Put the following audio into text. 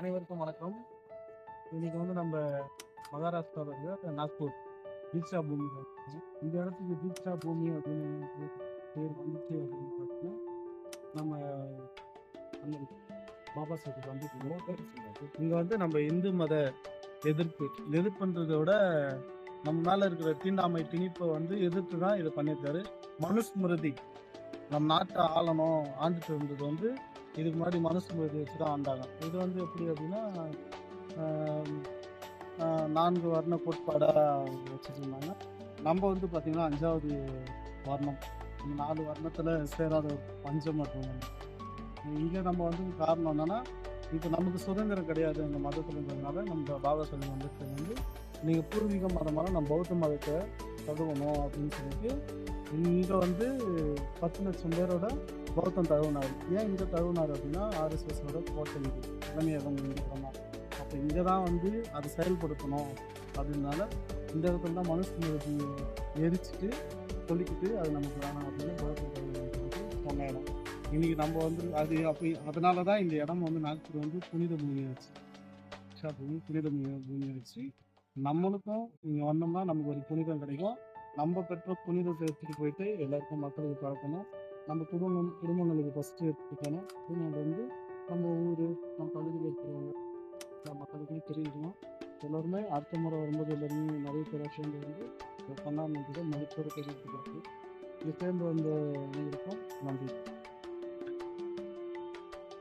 அனைவருக்கும் வணக்கம். இன்னைக்கு வந்து நம்ம மகாராஷ்டிராவில் இருக்கிற நாக்பூர் தீட்சா பூமி இந்த இடத்துக்கு தீட்சா பூமி அப்படின்னு பேர் வந்துச்சு அப்படின்னு பார்த்தீங்கன்னா நம்ம பாபா சாஹிப் வந்து இங்கே வந்து நம்ம இந்து மத எதிர்ப்பு எதிர்ப்புன்றதை விட நம்ம மேலே இருக்கிற தீண்டாமை திணிப்பை வந்து எதிர்த்து தான் இதை பண்ணியிருக்காரு. மனுஸ்மிருதி நம்ம நாட்டை ஆளணும் ஆண்டுட்டு இருந்தது வந்து இதுக்கு முன்னாடி மனுஸ்மிருதி வச்சு தான் ஆண்டாங்க. இது வந்து எப்படி அப்படின்னா நான்கு வர்ண கோட்பாடாக வச்சுருந்தாங்க. நம்ம வந்து பார்த்திங்கன்னா அஞ்சாவது வர்ணம் இந்த நாலு வர்ணத்தில் சேராத ஒரு பஞ்சம் மற்றும் இங்கே நம்ம வந்து காரணம் என்னென்னா இப்போ நமக்கு சுதந்திரம் கிடையாது இந்த மதத்துலங்கிறதுனால நம்ம பாபா சொல்லி வந்துட்டு வந்து நீங்கள் பூர்வீக மதமான நம்ம பௌத்த மதத்தை தழுவணும் அப்படின்னு சொல்லிட்டு இங்கே வந்து பத்து லட்சம் பேரோட கௌதம் தழுவினார் ஏன் இங்கே தழுவினார் அப்படின்னா ஆர்எஸ்எஸோட கோட்டை இது. தலைமையகம் இருக்கிறோம் அப்போ இங்கே தான் வந்து அதை செயல்படுத்தணும் அப்படின்னால இந்த இடத்துல தான் மனுஷங்களுக்கு எரிச்சிட்டு சொல்லிக்கிட்டு அது நமக்கு வேணாம் அப்படின்னு கௌதம் தலைமையகம் வந்து சொன்ன இடம் இன்றைக்கி நம்ம வந்து அது அப்படி அதனால தான் இந்த இடம் வந்து நாக்பூர் வந்து புனித பூமி ஆச்சு. ஷா பூமி புனித பூமி பூமி ஆச்சு நம்மளுக்கும் இங்கே வந்தோம்னா நமக்கு ஒரு புனிதம் கிடைக்கும். நம்ம பெற்ற புனிதத்தை எடுத்துகிட்டு போயிட்டு எல்லாருக்கும் மக்களுக்கு பழக்கணும் நம்ம குடும்பம் குடும்பங்களுக்கு ஃபஸ்ட்டு எடுத்துக்கணும் குடும்பம் வந்து நம்ம ஊர் நம்ம பகுதியில் இருக்கிறவங்க எல்லா மக்களுக்கும் தெரிஞ்சுக்கணும் எல்லோருமே அடுத்த முறை வரும்போது எல்லாருமே நிறைய பேர் சேர்ந்து வந்து பண்ணாமல் மதிப்போடு தெரிவித்துக்கிறது இது சேர்ந்து வந்து இருக்கும்